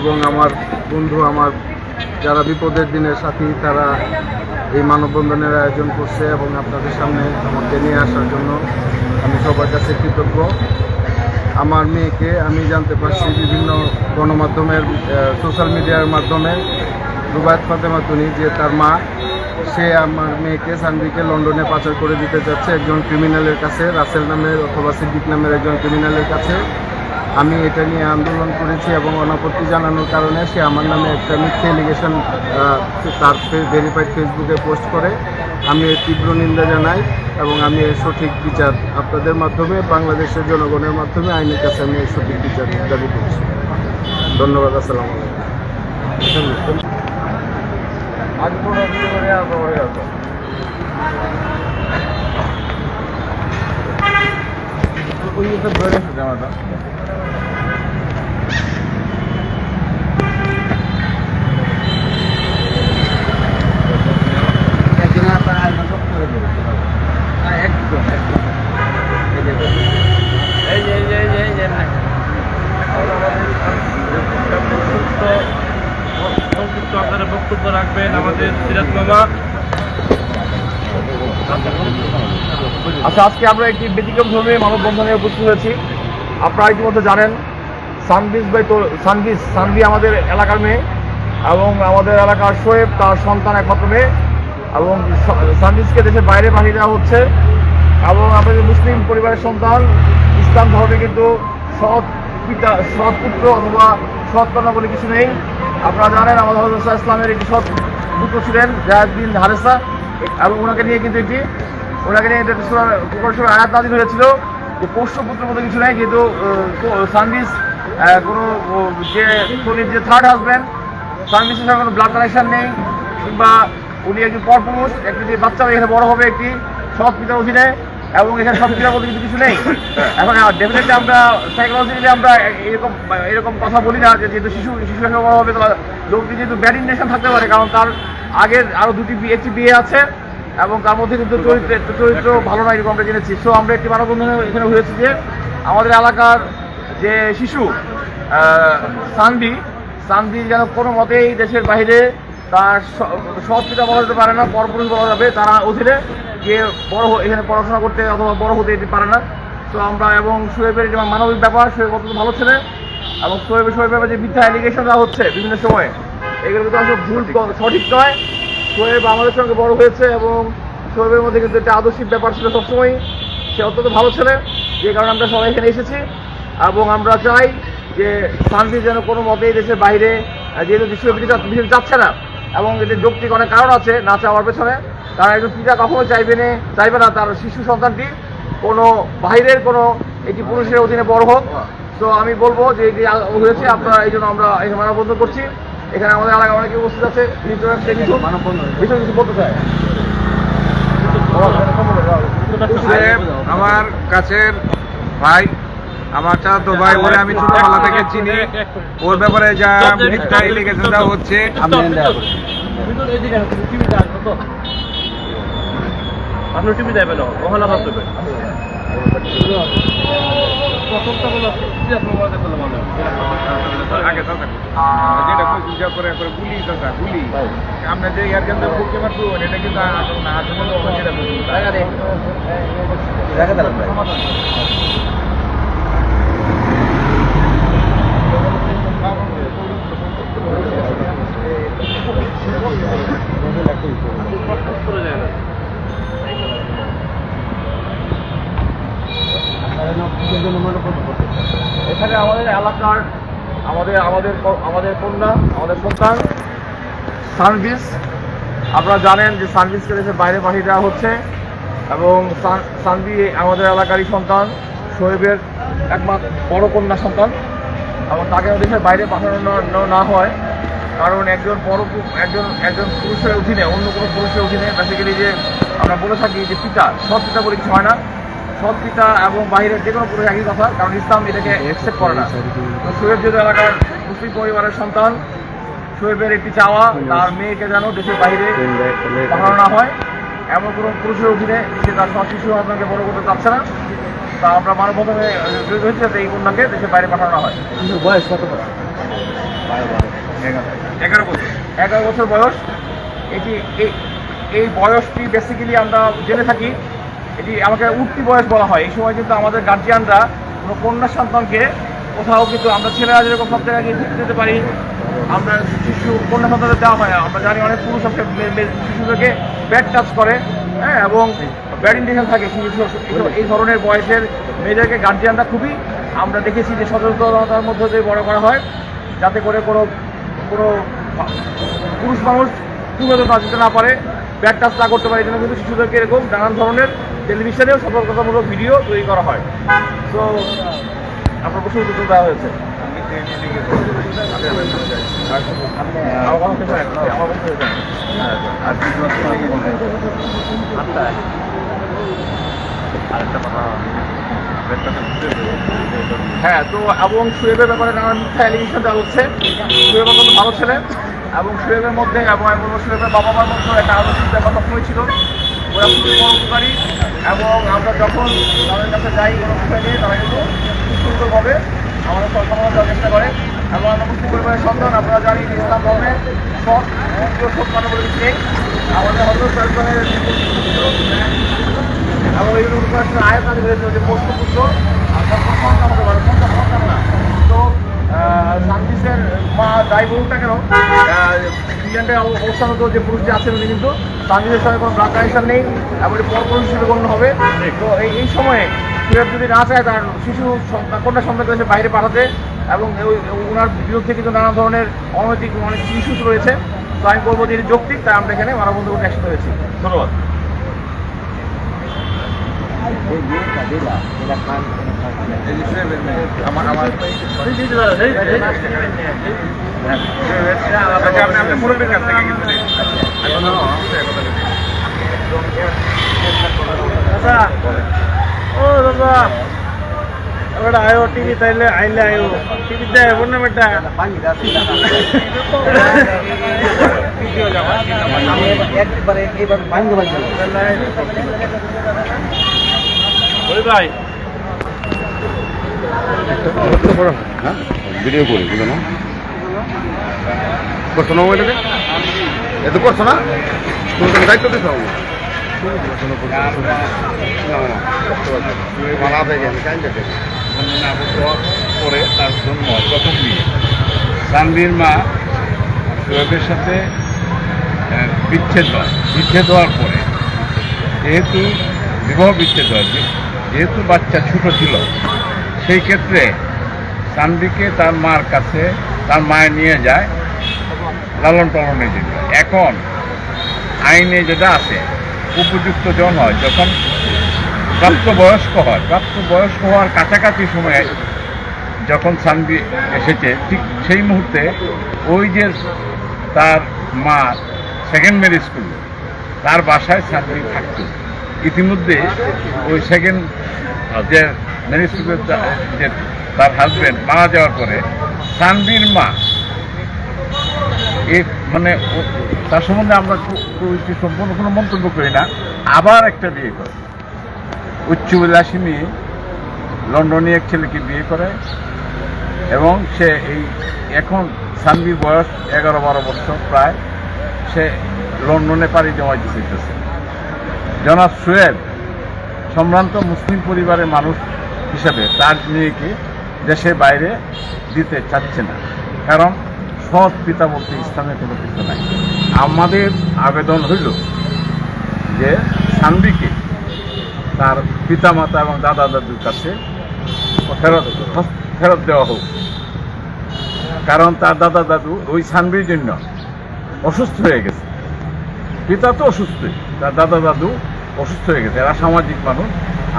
এবং আমার বন্ধু, আমার যারা বিপদের দিনের সাথী, তারা এই মানববন্ধনের আয়োজন করছে এবং আপনাদের সামনে আমাকে নিয়ে আসার জন্য আমি সবার কাছে কৃতজ্ঞ। আমার মেয়েকে আমি জানতে পারছি বিভিন্ন গণমাধ্যমের সোশ্যাল মিডিয়ার মাধ্যমে, রুবায়ত ফাতেমা তুনি যে তার মা, সে আমার মেয়েকে সানভিকে লন্ডনে পাচার করে দিতে যাচ্ছে একজন ক্রিমিনালের কাছে, রাসেল নামের অথবা সিদ্দিক নামের একজন ক্রিমিনালের কাছে। আমি এটা নিয়ে আন্দোলন করেছি এবং অনাপত্তি জানানোর কারণে সে আমার নামে একটা মিথ্যে এলিগেশন তার ভেরিফাইড ফেসবুকে পোস্ট করে। আমি এর তীব্র নিন্দা জানাই এবং আমি এর সঠিক বিচার আপনাদের মাধ্যমে বাংলাদেশের জনগণের মাধ্যমে আইনের কাছে আমি এর সঠিক বিচার দাবি করছি। ধন্যবাদ আসসালামু আলাইকুম। ওই ধরে জামাটা একদিন আপনার আলমার সব করে দেবে একদম একদম এই যে এই যে এই যে এই যে নাই সংক্ষিপ্ত বক্তব্য রাখবেন আমাদের সিরাজ মামা। আচ্ছা আজকে আমরা একটি ব্যতিক্রম ধর্মী মানববন্ধনে উপস্থিত হয়েছি। আপনারা ইতিমধ্যে জানেন সানবিজ বাই তো- সানবিজ সানবি আমাদের এলাকার মেয়ে এবং আমাদের এলাকার শোয়েব তার সন্তান একমাত্র মেয়ে। এবং স- সানবিজকে দেশের বাইরে পাঠিয়ে দেওয়া হচ্ছে। এবং আমাদের মুসলিম পরিবারের সন্তান, ইসলাম ধর্মে কিন্তু সৎ পিতা, সৎ পুত্র অথবা সৎ বলে কিছু নেই। আপনারা জানেন আমাদের হজরত ইসলামের একটি সৎ পুত্র ছিলেন জাহাজবিন হারেসা। এবং ওনাকে নিয়ে কিন্তু একটি ওনাকে নিয়ে একটা আয়াত নাজিল হয়েছিল। যে পোষ্য পুত্র মতো কিছু নেই, কিন্তু সানভিস কোনো যে যে থার্ড হাজব্যান্ড সানভিসের সঙ্গে কোনো ব্লাড কানেকশান নেই, কিংবা উনি একজন পরপুরুষ একটি যে বাচ্চা এখানে বড় হবে একটি সৎ অধীনে এবং এখানে পিতার মধ্যে কিন্তু কিছু নেই। এখন ডেফিনেটলি আমরা সাইকোলজিক্যালি আমরা এরকম এরকম কথা বলি না যে যেহেতু শিশু শিশু এখানে বড় হবে তাহলে লোকটি যেহেতু ব্যাড ইন্টেনশন থাকতে পারে কারণ তার আগের আরও দুটি একটি বিয়ে আছে এবং তার মধ্যে কিন্তু চরিত্র চরিত্র ভালো না এরকম আমরা জেনেছি। সো আমরা একটি মানববন্ধনে এখানে হয়েছি যে আমাদের এলাকার যে শিশু আহ, সানভি সানভি যেন কোনো মতেই দেশের বাইরে তার স- সৎ পিতা বলা যেতে পারে না, পরপুরুষ বলা যাবে। তারা অধীনে গিয়ে বড় এখানে পড়াশোনা করতে অথবা বড় হতে এটি পারে না। তো আমরা এবং সোহেবের এটা মানবিক ব্যাপার সোহেব অত্যন্ত ভালো ছেলে এবং সোহেবের সোহেবের যে মিথ্যা অ্যালিগেশন হচ্ছে বিভিন্ন সময়ে এগুলো কিন্তু আসলে ভুল সঠিক নয়। সোহেব আমাদের সঙ্গে বড় হয়েছে এবং সোহেবের মধ্যে কিন্তু একটা আদর্শিক ব্যাপার ছিল সবসময় সে অত্যন্ত ভালো ছেলে, যে কারণে আমরা সবাই এখানে এসেছি। এবং আমরা চাই যে শান্তি যেন কোনো মতেই দেশের বাইরে, যেহেতু বিশ্ববিদ্যালয় যাচ্ছে না এবং এদের যৌক্তিক অনেক কারণ আছে, না চাওয়ার পেছনে। তারা একজন পিতা কখনো চাইবে না চাইবে না তার শিশু সন্তানটি কোনো বাইরের কোনো একটি পুরুষের অধীনে বড় হোক। তো আমি বলব যে এটি হয়েছে, আপনারা এই জন্য আমরা এখানে মানববন্ধ করছি। এখানে আমাদের এলাকায় অনেকে উপস্থিত আছে। কিছু? কিছু বলতে চায়? আমার কাছের ভাই আমার চাচাতো ভাই বলে আমি ছোটবেলা থেকে চিনি। ওর ব্যাপারে যা মিথ্যা এলিগেশন দেওয়া হচ্ছে আপনি টিভি দেবেন মহলা ভাব দেবেন আগে যেটা কইছি যা করে করে গুলি দাদা গুলি। আমরা যে ইয়ার কেন্দ্র বুকে মারবো এটা কিন্তু আসল না আসলে এখানে আমাদের এলাকার, আমাদের আমাদের আমাদের কন্যা, আমাদের সন্তান, সার্ভিস। আপনারা জানেন যে সার্ভিসকে দেশের বাইরে পাঠিয়ে দেওয়া হচ্ছে এবং সান- সানভি আমাদের এলাকারই সন্তান, শোয়েবের একমাত্র বড় কন্যা সন্তান। এবং তাকে দেশের বাইরে পাঠানো না হয়। কারণ একজন বড় একজন একজন পুরুষের অধীনে অন্য কোনো পুরুষের অধীনে বেসিক্যালি যে আমরা বলে থাকি যে পিতা সব পিতা বলে কিছু হয় না। সৎ পিতা এবং বাইরের যে কোনো পুরুষ একই কথা কারণ ইসলাম এটাকে অ্যাকসেপ্ট করে না। তো শোয়েব যেহেতু এলাকার মুসলিম পরিবারের সন্তান শোয়েবের একটি চাওয়া তার মেয়েকে যেন দেশের বাইরে পাঠানো না হয় এমন কোনো পুরুষের অধীনে সে তার সৎ শিশু আপনাকে বড় করতে চাচ্ছে না। তা আমরা মানববন্ধনে জড়িত হয়েছে যাতে এই কন্যাকে দেশের বাইরে পাঠানো হয়। বয়স কত? এগারো বছর। এগারো বছর বয়স। এটি এই বয়সটি বেসিক্যালি আমরা জেনে থাকি এটি আমাকে উঠতি বয়স বলা হয়। এই সময় কিন্তু আমাদের গার্জিয়ানরা কোনো কন্যা সন্তানকে কোথাও কিন্তু আমরা ছেলেরা যেরকম সব জায়গায় গিয়ে দিতে পারি। আমরা শিশু, কন্যা সন্তানদের দেওয়া হয় আমরা জানি অনেক পুরুষ শিশুদেরকে ব্যাড টাচ করে হ্যাঁ এবং ব্যাড ইন্ডিকেশন থাকে এই ধরনের বয়সের মেয়েদেরকে গার্জিয়ানরা খুবই আমরা দেখেছি যে সচেতনতার মধ্যে দিয়ে বড় করা হয়, যাতে করে কোনো কোনো পুরুষ মানুষ তুলে না যেতে না পারে, ব্যাড টাচ না করতে পারে, এই জন্য কিন্তু শিশুদেরকে এরকম নানান ধরনের টেলিভিশনেও সতর্কতামূলক ভিডিও তৈরি করা হয়। তো আপনার প্রশ্ন উত্তর দেওয়া হয়েছে। হ্যাঁ তো এবং সুয়েবের ব্যাপারে নানান মিথ্যা অ্যালিগেশন দেওয়া হচ্ছে। সুয়েব ভালো ছেলে। এবং সুয়েবের মধ্যে এবং আমি বলব সুয়েবের বাবা মার মধ্যে একটা আলোচিত ব্যাপার সবসময় ছিল ওরা খুবই পরোপকারী এবং আমরা যখন তাদের কাছে যাই কোনো বিষয় নিয়ে তারা কিন্তু খুব সুন্দরভাবে আমাদের সরকার দেওয়ার চেষ্টা করে এবং আমরা মুসলিম পরিবারের সন্তান আপনারা জানি ইসলাম ধর্মে সৎ সৎ মানে বলে নেই আমাদের হজরত সাহেবের এবং এই উপকার আয় কাজ হয়েছে যে পোষ্যপুত্র আপনার সন্তান হতে পারে সন্তান। সন্তান না তো সার্ভিসের মা যাই বলুন না কেন ইংল্যান্ডে অবস্থানত যে পুরুষটি আছেন উনি কিন্তু সার্ভিসের সঙ্গে কোনো ব্লাড কানেকশন নেই এটি পরপুরুষ হিসেবে গণ্য হবে। তো এই সময়ে সুয়েব যদি না চায়, তার শিশু সন্তান- কন্যা সন্তানকে সে বাইরে পাঠাতে এবং ওনার বিরুদ্ধে কিন্তু নানা ধরনের অনৈতিক অনেক ইস্যুস রয়েছে। তো আমি বলব যে যৌক্তিক, তাই আমরা এখানে মানববন্ধু করতে একসাথে হয়েছি। ধন্যবাদ। ও দাদা এবার আয়ো টিভি তাইলে আইলে আয়ো টিভি দেয় বোন না বেটা একবারে এইভাবে ভাঙ্গে ভাঙ্গে ভাই ভিডিও করি বুঝো না? করছ না ওইটাকে এত করছ না? তুমি তো দায়িত্ব দিছো? করে তার মা সোহেবের সাথে বিচ্ছেদ হয় বিচ্ছেদ হওয়ার পরে যেহেতু বিবাহ বিচ্ছেদ হয় যেহেতু বাচ্চা ছোট ছিল সেই ক্ষেত্রে সানভিকে তার মার কাছে তার মায়ে নিয়ে যায়, লালন পালনের জন্য। এখন আইনে যেটা আছে, উপযুক্ত জন হয়, যখন প্রাপ্তবয়স্ক হয়, প্রাপ্তবয়স্ক হওয়ার কাছাকাছি সময়ে যখন সানবি এসেছে, ঠিক সেই মুহূর্তে ওই যে তার মা সেকেন্ড ম্যারেজ করল তার বাসায় সানবি থাকতো। ইতিমধ্যে ওই সেকেন্ড যে ম্যারেজ যে তার হাজবেন্ড মারা যাওয়ার পরে, সানবির মা, এ মানে তার সম্বন্ধে আমরা সম্পূর্ণ কোনো মন্তব্য করি না। আবার একটা বিয়ে করে। উচ্চবিলাসী মেয়ে, লন্ডনে এক ছেলেকে বিয়ে করে এবং সে এই, এখন সানবির বয়স এগারো বারো বছর প্রায়, সে লন্ডনে পাড়ি জমা দিতেছে। জনাব সোয়েব, সম্ভ্রান্ত মুসলিম পরিবারের মানুষ হিসেবে তার মেয়েকে দেশের বাইরে দিতে চাচ্ছে না। কারণ সৎ পিতা বলতে ইসলামে কোনো কিছু নাই। আমাদের আবেদন হইল যে সানবিকে তার পিতামাতা এবং দাদা দাদুর কাছে ফেরত ফেরত দেওয়া হোক। কারণ তার দাদা দাদু ওই সানবির জন্য অসুস্থ হয়ে গেছে। পিতা তো অসুস্থই, তার দাদা দাদু অসুস্থ হয়ে গেছে। এরা সামাজিক মানুষ।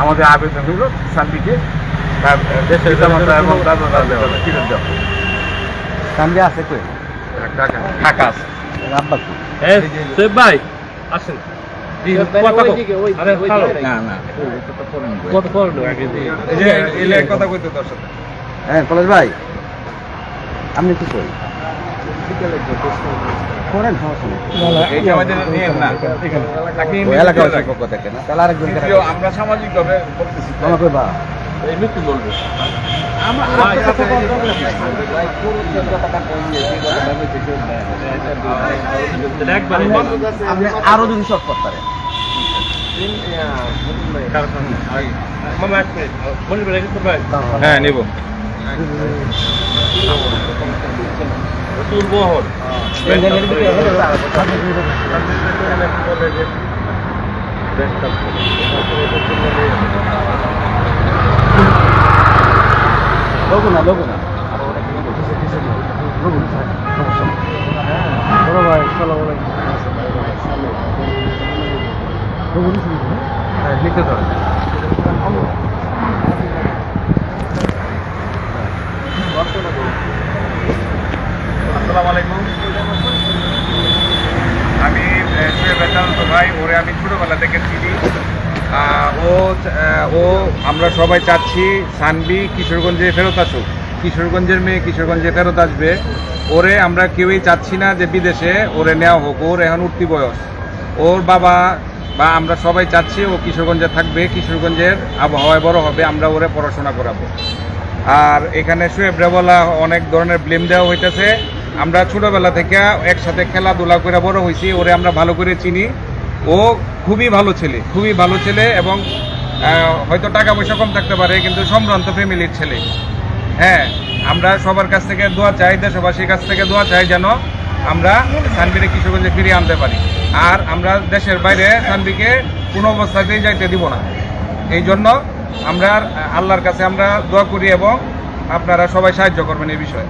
আমাদের আবেদন হইল সানবিকে। দেশের পিতামাতা এবং দাদা দাদু ফিরত দেওয়া। হোক। সামনে আছে কই? ঢাকা ঢাকা আছে। আব্বা কি ভাই আসেন। হ্যাঁ আপনি কি করি করেন সমস্যা নেই। এইটা আমাদের নিয়ে না। তাকে ওই এলাকাবাসীর পক্ষ থেকে না? তাহলে আরেকজন আমরা সামাজিক আমাকে বা। মৃত্যু বলব। আপনি আরও যদি শর্ট করতে পারেন। হ্যাঁ নিব। তুলবহর লোগো না লোগো না। বড় ভাই সালাম আলাইকুম। হ্যাঁ ধরেন আসসালামু আলাইকুম। আমি শোয়েব তো ভাই, ওরে আমি ছোটোবেলা থেকে চিনি। ও ও, আমরা সবাই চাচ্ছি, সানবি, কিশোরগঞ্জে ফেরত আসুক। কিশোরগঞ্জের মেয়ে, কিশোরগঞ্জে ফেরত আসবে। ওরে আমরা কেউই চাচ্ছি না যে বিদেশে ওরে নেওয়া হোক, ওর এখন উঠতি বয়স। ওর বাবা বা আমরা সবাই চাচ্ছি ও কিশোরগঞ্জে থাকবে, কিশোরগঞ্জের আবহাওয়ায় বড় হবে, আমরা ওরে পড়াশোনা করাবো। আর এখানে শুয়ে বলা অনেক ধরনের ব্লেম দেওয়া হইতেছে। আমরা ছোটবেলা থেকে একসাথে খেলাধুলা করে বড় হয়েছি, ওরে আমরা ভালো করে চিনি। ও খুবই ভালো ছেলে, খুবই ভালো ছেলে এবং হয়তো টাকা পয়সা কম থাকতে পারে, কিন্তু সম্ভ্রান্ত ফ্যামিলির ছেলে। হ্যাঁ আমরা সবার কাছ থেকে দোয়া চাই, দেশবাসীর কাছ থেকে দোয়া চাই যেন আমরা সানবিরে কিশোরগঞ্জে ফিরিয়ে আনতে পারি। আর আমরা দেশের বাইরে সানবিকে কোনো অবস্থাতেই যাইতে দিব না। এই জন্য আমরা আল্লাহর কাছে আমরা দোয়া করি এবং আপনারা সবাই সাহায্য করবেন এই বিষয়ে।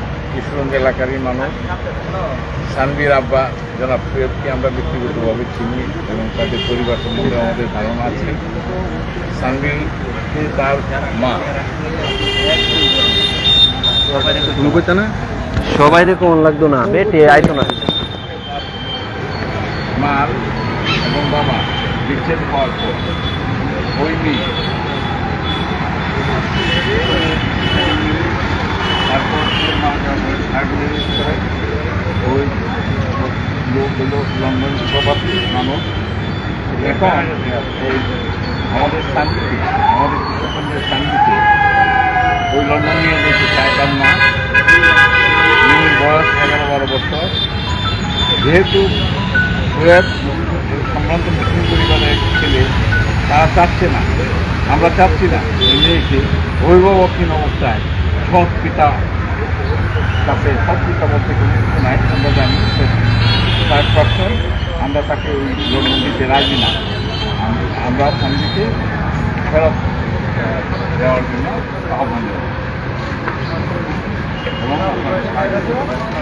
কিশোরগঞ্জ এলাকারই মানুষ। সানবির আব্বা জনাব সৈয়দকে আমরা ব্যক্তিগতভাবে চিনি এবং তাদের পরিবার সম্বন্ধে আমাদের ধারণা আছে। সানবি তার মা। সবাই কেমন লাগতো না। বেটে আইতো না। মার এবং বাবা বিচ্ছেদ হওয়ার পর ওই মেয়ে তারপর করে ওই লোক হলো লন্ডন প্রবাসী মানুষ এখন? এই আমাদের শান্তিতে আমাদের কৃষকদের শান্তিতে ওই লন্ডন নিয়ে যেতে চায় তার মা বয়স এগারো বারো বছর। যেহেতু সম্ভ্রান্ত মুসলিম পরিবারের ছেলে তারা চাচ্ছে না। আমরা চাচ্ছি না। মেয়েকে অভিভাবকহীন অবস্থায় সৎ পিতা কাছে সৎ পিতা বলতে কোনো কিছু নাই, আমরা জানি ফাইভ পার্সেন্ট আমরা তাকে ওই লন্ডন দিতে রাজি না। আম- আমরা স্বামীকে ফেরত দেওয়ার জন্য আহ্বান জানাই। এবং আপনারা সাহায্য করবেন।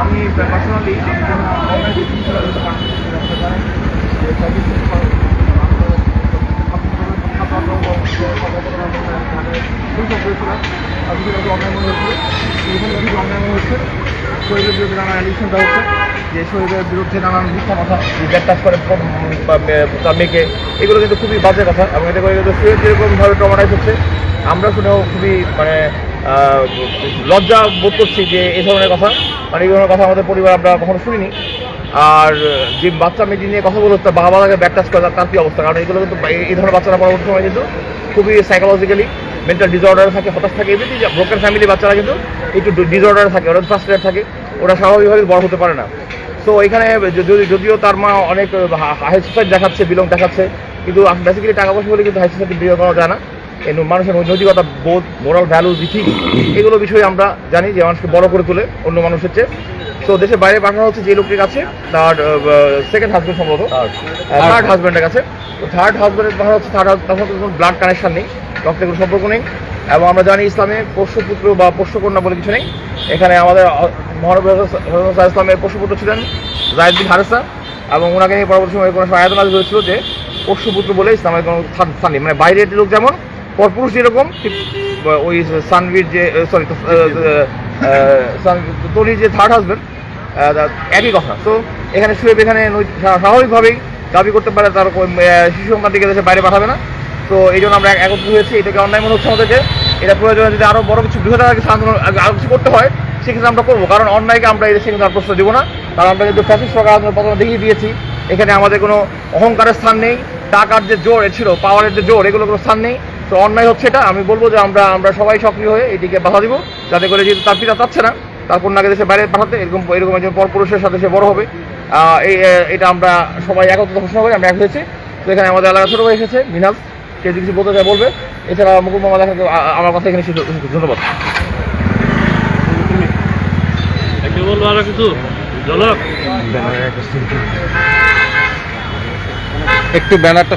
আমি পার্সোনালি শরীরের বিরুদ্ধে নানা অ্যালিগেশন দেওয়া হচ্ছে। যে শরীরের বিরুদ্ধে নানান মিথ্যা কথা ব্যাট টাচ করে তার মেয়েকে, এগুলো কিন্তু খুবই বাজে কথা। এবং এটা করে কিন্তু শরীর যেরকমভাবে ট্রমাটাইজ হচ্ছে, আমরা শুনেও খুবই মানে লজ্জা বোধ করছি যে এই ধরনের কথা। মানে এই ধরনের কথা আমাদের পরিবার আমরা কখনো শুনিনি। আর যে বাচ্চা মেয়েটি নিয়ে কথা বলতে বাবা তাকে ব্যাক টাচ করে, তার- তার কি অবস্থা? কারণ এগুলো কিন্তু এই- এই ধরনের বাচ্চারা পরবর্তী সময় কিন্তু খুবই সাইকোলজিক্যালি মেন্টাল ডিসঅর্ডার থাকে, হতাশ থাকে, এমনিতেই ব্রোকেন ফ্যামিলি বাচ্চারা কিন্তু একটু ডিসঅর্ডার থাকে ওরা ফার্স্ট থাকে। ওরা স্বাভাবিকভাবে বড় হতে পারে না। তো এখানে যদি যদিও তার মা অনেক হাই সোসাইটি দেখাচ্ছে বিলং দেখাচ্ছে, কিন্তু বেসিক্যালি টাকা পয়সা বলে কিন্তু হাই সোসাইটি বিয়ে করা যায় না। মানুষের নৈতিকতা, বোধ মোরাল ভ্যালু ইথিক এগুলো বিষয়ে আমরা জানি যে মানুষকে বড় করে তোলে অন্য মানুষের চেয়ে। তো দেশের বাইরে পাঠানো হচ্ছে যে লোকটির কাছে তার সেকেন্ড হাজবেন্ড সম্ভবত। থার্ড হাজব্যান্ডের কাছে। তো থার্ড হাজব্যান্ডের পাঠানো হচ্ছে থার্ড হাজব্যান্ড কোনো ব্লাড কানেকশন নেই রক্তের কোনো সম্পর্ক নেই। এবং আমরা জানি ইসলামে পোষ্যপুত্র বা পোষ্যকন্যা বলে কিছু নেই। এখানে আমাদের মহানবী ইসলামের পোষ্যপুত্র ছিলেন জায়দ বিন হারেসা। এবং ওনাকে নিয়ে পরবর্তী সময় কোনো আয়তন আদি হয়েছিল যে পোষ্যপুত্র বলে ইসলামের কোনো স্থান নেই। মানে বাইরের লোক যেমন পরপুরুষ যেরকম ঠিক ওই সানভীর যে সরি তলির যে থার্ড হাজবেন্ড একই কথা। তো এখানে শুয়ে এখানে স্বাভাবিকভাবেই দাবি করতে পারে তার শিশু সন্তানটিকে দেশে বাইরে পাঠাবে না। তো এই জন্য আমরা এক- একত্রিত হয়েছি। এটাকে অন্যায় মনে হচ্ছে আমাদেরকে এটা প্রয়োজনে যদি আরও বড় কিছু বৃহত্তর কিছু আন্দোলন আরও কিছু করতে হয়, সেক্ষেত্রে আমরা করব। কারণ অন্যায়কে আমরা এই দেশে কিন্তু আর প্রশ্ন দিব না। কারণ আমরা কিন্তু ফ্যাসিস্ট সরকার আন্দোলন প্রথমে দেখিয়ে দিয়েছি। এখানে আমাদের কোনো অহংকারের স্থান নেই। টাকার যে জোর ছিল পাওয়ারের যে জোর এগুলো কোনো স্থান নেই। তো অন্যায় হচ্ছে এটা। আমি বলব যে আমরা আমরা সবাই সক্রিয় হয়ে এটিকে বাধা দিব। যাতে করে যেহেতু তার পিতা চাচ্ছে না তার কন্যাকে দেশে বাইরে পাঠাতে এরকম এরকম একজন পরপুরুষের সাথে সে বড় হবে। এই এটা আমরা সবাই একত্রিত ঘোষণা করি আমরা এক হয়েছি। তো এখানে আমাদের এলাকা ছোটো ভাই এসেছে মিনাজ সে যদি কিছু বলতে চায় বলবে। এছাড়া মুকুল মামা দেখা আমার কথা এখানে ধন্যবাদ। একটু বলব আরও কিছু? জলক একটু ব্যানারটা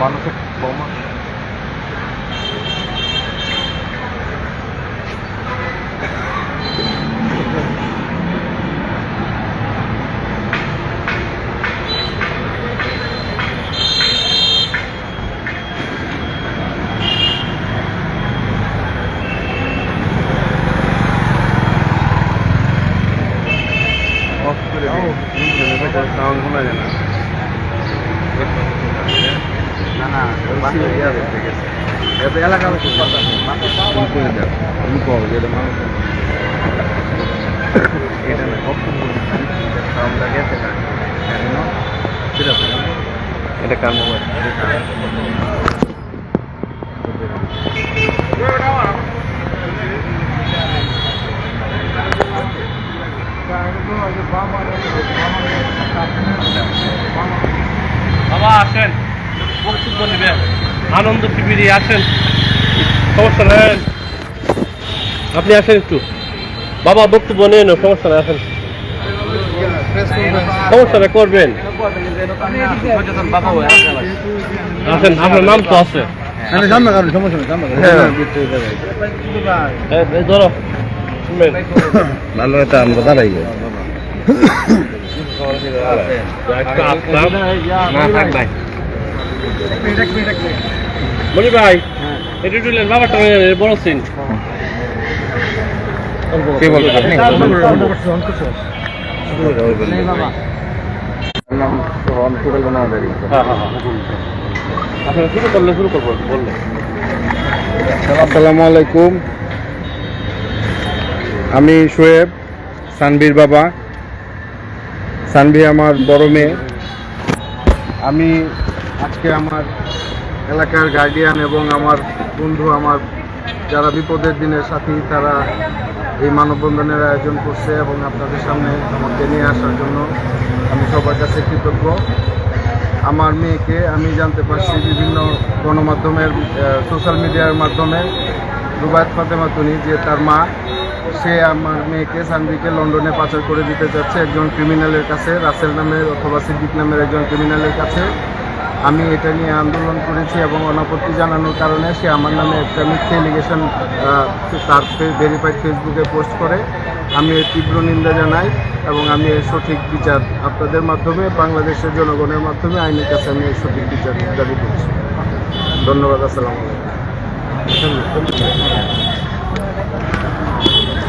মানুষের না না এত এলাকা এটা না আমরা গেছে না এটা কার মোবাইল বাবা আসেন। বক্তব্য নেবেন। আনন্দ শিবিরে আসেন। সমস্যা নেই। আপনি আসেন একটু। বাবা বক্তব্য নেন সমস্যা নেই আসেন। সমস্যা নেই করবেন। আসেন আপনার নাম তো আছে। এই ধরো। ভালো এটা আমরা দাঁড়াই থাক ভাই মনি ভাই এটা টুলেন বাবাটা বড় সিন কে বলবেন আপনি নাম সোহন টুরেল বানাদারি হ্যাঁ হ্যাঁ হ্যাঁ আপনারা শুরু করলে শুরু করব বললে আসসালামু আলাইকুম আমি শোয়েব সানভীর বাবা। সানভি আমার বড় মেয়ে। আমি আজকে আমার এলাকার গার্ডিয়ান এবং আমার বন্ধু, আমার যারা বিপদের দিনের সাথী, তারা এই মানববন্ধনের আয়োজন করছে এবং আপনাদের সামনে আমাকে নিয়ে আসার জন্য আমি সবার কাছে কৃতজ্ঞ। আমার মেয়েকে আমি জানতে পারছি বিভিন্ন গণমাধ্যমের সোশ্যাল মিডিয়ার মাধ্যমে, রুবায়ত ফাতেমা তুনি, যে তার মা সে আমার মেয়েকে সানভিকে লন্ডনে পাচার করে দিতে যাচ্ছে একজন ক্রিমিনালের কাছে, রাসেল নামের অথবা সিদ্দিক নামের একজন ক্রিমিনালের কাছে। আমি এটা নিয়ে আন্দোলন করেছি এবং অনাপত্তি জানানোর কারণে সে আমার নামে একটা মিথ্যে এলিগেশন তার ভেরিফাইড ফেসবুকে পোস্ট করে। আমি এর তীব্র নিন্দা জানাই এবং আমি এর সঠিক বিচার আপনাদের মাধ্যমে, বাংলাদেশের জনগণের মাধ্যমে আইনের কাছে আমি এর সঠিক বিচার দাবি করছি। ধন্যবাদ, আসসালামু আলাইকুম।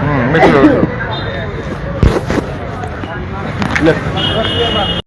হুম